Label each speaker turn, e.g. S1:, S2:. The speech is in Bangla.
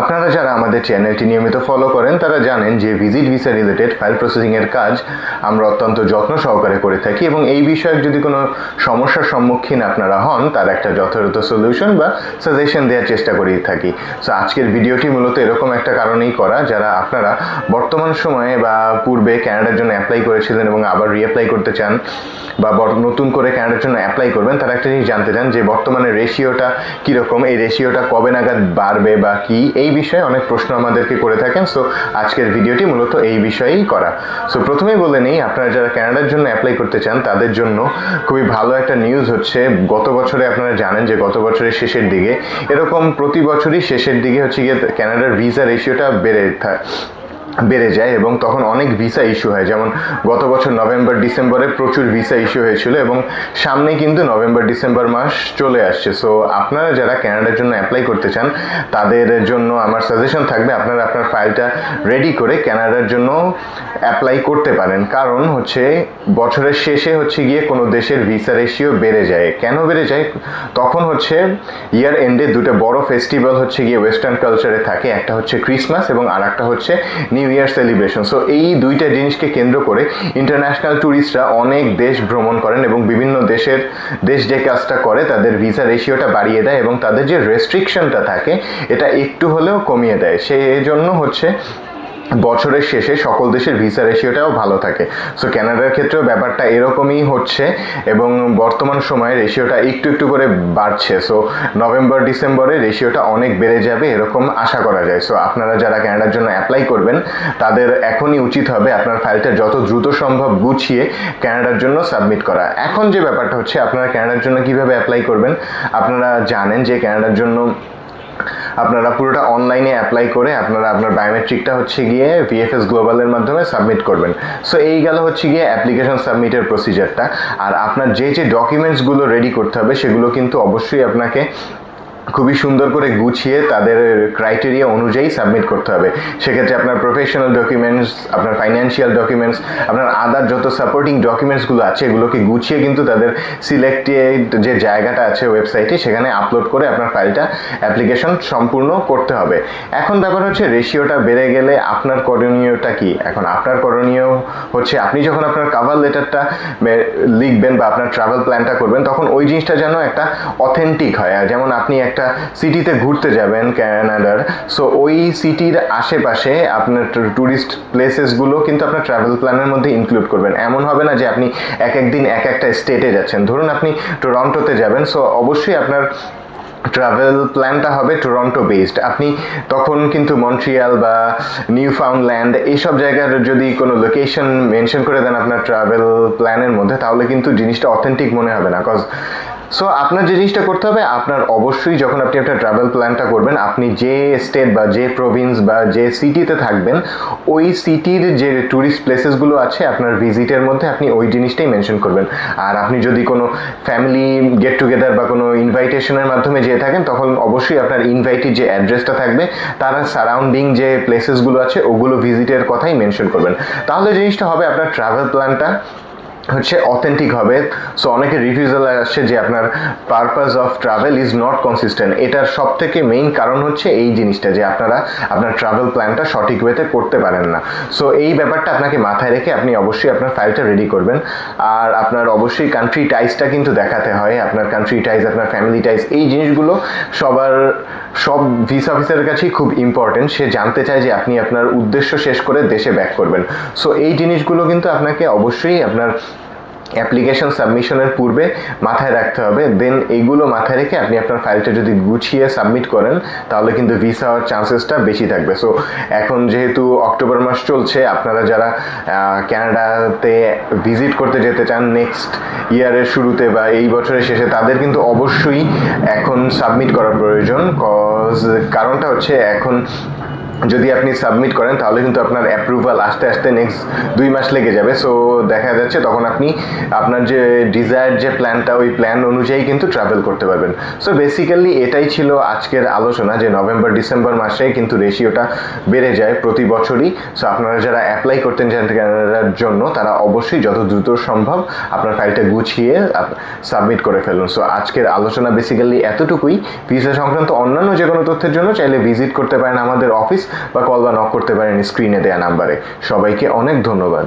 S1: আপনারা যারা আমাদের চ্যানেলটি নিয়মিত ফলো করেন, তারা জানেন যে ভিজিট ভিসা রিলেটেড ফাইল প্রসেসিংয়ের কাজ আমরা অত্যন্ত যত্ন সহকারে করে থাকি এবং এই বিষয়ে যদি কোনো সমস্যার সম্মুখীন আপনারা হন, তার একটা যথাযথ সলিউশন বা সাজেশন দেওয়ার চেষ্টা করেই থাকি। সো আজকের ভিডিওটি মূলত এরকম একটা কারণেই করা, যারা আপনারা বর্তমান সময়ে বা পূর্বে ক্যানাডার জন্য অ্যাপ্লাই করেছিলেন এবং আবার রিঅ্যাপ্লাই করতে চান বা নতুন করে ক্যানাডার জন্য অ্যাপ্লাই করবেন, তারা একটা জিনিস জানতে চান যে বর্তমানে রেশিওটা কীরকম, এই রেশিওটা কবে নাগাদ বাড়বে বা কি? এই বিষয়ে অনেক প্রশ্ন আমাদেরকে করে থাকেন। সো আজকের ভিডিওটি মূলত এই বিষয়েই করা। সো প্রথমেই বলে নেই, আপনারা যারা ক্যানাডার জন্য অ্যাপ্লাই করতে চান, তাদের জন্য খুবই ভালো একটা নিউজ হচ্ছে। গত বছরে আপনারা জানেন যে গত বছরের শেষের দিকে, এরকম প্রতি বছরই শেষের দিকে হচ্ছে গিয়ে ক্যানাডার ভিসা রেশিওটা বেড়ে থা- বেড়ে যায় এবং তখন অনেক ভিসা ইস্যু হয়। যেমন গত বছর নভেম্বর, ডিসেম্বরে প্রচুর ভিসা ইস্যু হয়েছিল এবং সামনে কিন্তু নভেম্বর, ডিসেম্বর মাস চলে আসছে। সো আপনারা যারা ক্যানাডার জন্য অ্যাপ্লাই করতে চান, তাদের জন্য আমার সাজেশন থাকবে, আপনারা আপনার ফাইলটা রেডি করে ক্যানাডার জন্য অ্যাপ্লাই করতে পারেন। কারণ হচ্ছে, বছরের শেষে হচ্ছে গিয়ে কোনো দেশের ভিসা রেশিও বেড়ে যায়। কেন বেড়ে যায়? তখন হচ্ছে ইয়ার এন্ডে দুটো বড় ফেস্টিভ্যাল হচ্ছে গিয়ে ওয়েস্টার্ন কালচারে থাকে। একটা হচ্ছে ক্রিসমাস এবং আর একটা হচ্ছে নিউ ইয়ার সেলিব্রেশন সো এই দুইটা জিনিসকে কেন্দ্র করে ইন্টারন্যাশনাল ট্যুরিস্টরা অনেক দেশ ভ্রমণ করেন এবং বিভিন্ন দেশের দেশ যে কাজটা করে, তাদের ভিসা রেশিওটা বাড়িয়ে দেয় এবং তাদের যে রেস্ট্রিকশনটা থাকে, এটা একটু হলেও কমিয়ে দেয়। সেই জন্য হচ্ছে বছরের শেষে সকল দেশের ভিসা রেশিওটাও ভালো থাকে। সো ক্যানাডার ক্ষেত্রেও ব্যাপারটা এরকমই হচ্ছে এবং বর্তমান সময়ে রেশিওটা একটু একটু করে বাড়ছে। সো নভেম্বর ডিসেম্বরে রেশিওটা অনেক বেড়ে যাবে এরকম আশা করা যায়। সো আপনারা যারা ক্যানাডার জন্য অ্যাপ্লাই করবেন, তাদের এখনই উচিত হবে আপনার ফাইলটা যত দ্রুত সম্ভব গুছিয়ে ক্যানাডার জন্য সাবমিট করা। এখন যে ব্যাপারটা হচ্ছে, আপনারা ক্যানাডার জন্য কীভাবে অ্যাপ্লাই করবেন, আপনারা জানেন যে ক্যানাডার জন্য আপনারা পুরোটা অনলাইনে অ্যাপ্লাই করে আপনারা আপনার বায়োমেট্রিকটা হচ্ছে গিয়ে ভিএফএস গ্লোবালের মাধ্যমে সাবমিট করবেন। সো এই গেল হচ্ছে গিয়ে অ্যাপ্লিকেশন সাবমিটের প্রসিজারটা আর আপনার যে যে ডকুমেন্টসগুলো রেডি করতে হবে, সেগুলো কিন্তু অবশ্যই আপনাকে খুবই সুন্দর করে গুছিয়ে তাদের ক্রাইটেরিয়া অনুযায়ী সাবমিট করতে হবে। সেক্ষেত্রে আপনার প্রফেশনাল ডকুমেন্টস আপনার ফাইন্যান্সিয়াল ডকুমেন্টস আপনার আদার যত সাপোর্টিং ডকুমেন্টসগুলো আছে, এগুলোকে গুছিয়ে কিন্তু তাদের সিলেক্টেড যে জায়গাটা আছে ওয়েবসাইটে সেখানে আপলোড করে আপনার ফাইলটা অ্যাপ্লিকেশন সম্পূর্ণ করতে হবে। এখন ব্যাপার হচ্ছে রেশিওটা বেড়ে গেলে আপনার করণীয়টা কি? এখন আপনার করণীয় হচ্ছে আপনি যখন আপনার কাভার লেটারটা লিখবেন বা আপনার ট্রাভেল প্ল্যানটা করবেন, তখন ওই জিনিসটা যেন একটা অথেন্টিক হয়। যেমন আপনি একটা সিটিতে ঘুরতে যাবেন ক্যানাডার সো ওই সিটির আশেপাশে আপনার ট্যুরিস্ট প্লেসেসগুলো কিন্তু আপনার ট্রাভেল প্ল্যানের মধ্যে ইনক্লুড করবেন। এমন হবে না যে আপনি এক একদিন এক একটা স্টেটে যাচ্ছেন। ধরুন আপনি টরন্টোতে যাবেন সো অবশ্যই আপনার ট্রাভেল প্ল্যানটা হবে টরন্টো বেসড আপনি তখন কিন্তু মন্ট্রিয়াল বা নিউ ফাউন্ডল্যান্ড এইসব জায়গার যদি কোনো লোকেশন মেনশন করে দেন আপনার ট্রাভেল প্ল্যানের মধ্যে, তাহলে কিন্তু জিনিসটা অথেন্টিক মনে হবে না। কজ সো আপনার যে জিনিসটা করতে হবে, আপনার অবশ্যই যখন আপনি একটা ট্রাভেল প্ল্যানটা করবেন, আপনি যে স্টেট বা যে প্রভিন্স বা যে সিটিতে থাকবেন, ওই সিটির যে ট্যুরিস্ট প্লেসেসগুলো আছে, আপনার ভিজিটের মধ্যে আপনি ওই জিনিসটাই মেনশন করবেন। আর আপনি যদি কোনো ফ্যামিলি গেট টুগেদার বা কোনো ইনভাইটেশনের মাধ্যমে যেয়ে থাকেন, তখন অবশ্যই আপনার ইনভাইটেড যে অ্যাড্রেসটা থাকবে, তারা সারাউন্ডিং যে প্লেসেসগুলো আছে, ওগুলো ভিজিটের কথাই মেনশন করবেন। তাহলে জিনিসটা হবে আপনার ট্রাভেল প্ল্যানটা হচ্ছে অথেন্টিক হবে। সো অনেকে রিভিউজাল আসছে যে আপনার purpose of travel is not consistent এটার সব থেকে মেইন কারণ হচ্ছে এই জিনিসটা যে আপনারা আপনার ট্রাভেল প্ল্যানটা সঠিক ওয়েতে করতে পারেন না। সো এই ব্যাপারটা আপনাকে মাথায় রেখে আপনি অবশ্যই আপনার ফাইলটা রেডি করবেন। আর আপনার অবশ্যই কান্ট্রি টাইজটা কিন্তু দেখাতে হয়। আপনার কান্ট্রি টাইজ আপনার ফ্যামিলি টাইজ এই জিনিসগুলো সবার, সব ভিসা অফিসারের কাছেই খুব ইম্পর্টেন্ট সে জানতে চায় যে আপনি আপনার উদ্দেশ্য শেষ করে দেশে ব্যাক করবেন। সো এই জিনিসগুলো কিন্তু আপনাকে অবশ্যই আপনার অ্যাপ্লিকেশন সাবমিশনের পূর্বে মাথায় রাখতে হবে। দেন এইগুলো মাথায় রেখে আপনি আপনার ফাইলটা যদি গুছিয়ে সাবমিট করেন, তাহলে কিন্তু ভিসা হওয়ার চান্সেসটা বেশি থাকবে। সো এখন যেহেতু অক্টোবর মাস চলছে, আপনারা যারা ক্যানাডাতে ভিজিট করতে যেতে চান নেক্সট ইয়ারের শুরুতে বা এই বছরের শেষে, তাদের কিন্তু অবশ্যই এখন সাবমিট করার প্রয়োজন। কজ কারণটা হচ্ছে এখন যদি আপনি সাবমিট করেন, তাহলে কিন্তু আপনার অ্যাপ্রুভাল আস্তে আস্তে নেক্সট দুই মাস লেগে যাবে। সো দেখা যাচ্ছে তখন আপনি আপনার যে ডিজায়ার যে প্ল্যানটা ওই প্ল্যান অনুযায়ী কিন্তু ট্রাভেল করতে পারবেন। সো বেসিক্যালি এটাই ছিল আজকের আলোচনা যে নভেম্বর ডিসেম্বর মাসে কিন্তু রেশিওটা বেড়ে যায় প্রতি বছরই। সো আপনারা যারা অ্যাপ্লাই করতেন কানাডার জন্য, তারা অবশ্যই যত দ্রুত সম্ভব আপনার ফাইলটা গুছিয়ে সাবমিট করে ফেলুন। সো আজকের আলোচনা বেসিক্যালি এতটুকুই। ভিসা সংক্রান্ত অন্যান্য যে কোনো তথ্যের জন্য চাইলে ভিজিট করতে পারেন আমাদের অফিস বা কল বা নক করতে পারেন স্ক্রিনে দেয়া নাম্বারে সবাইকে অনেক ধন্যবাদ।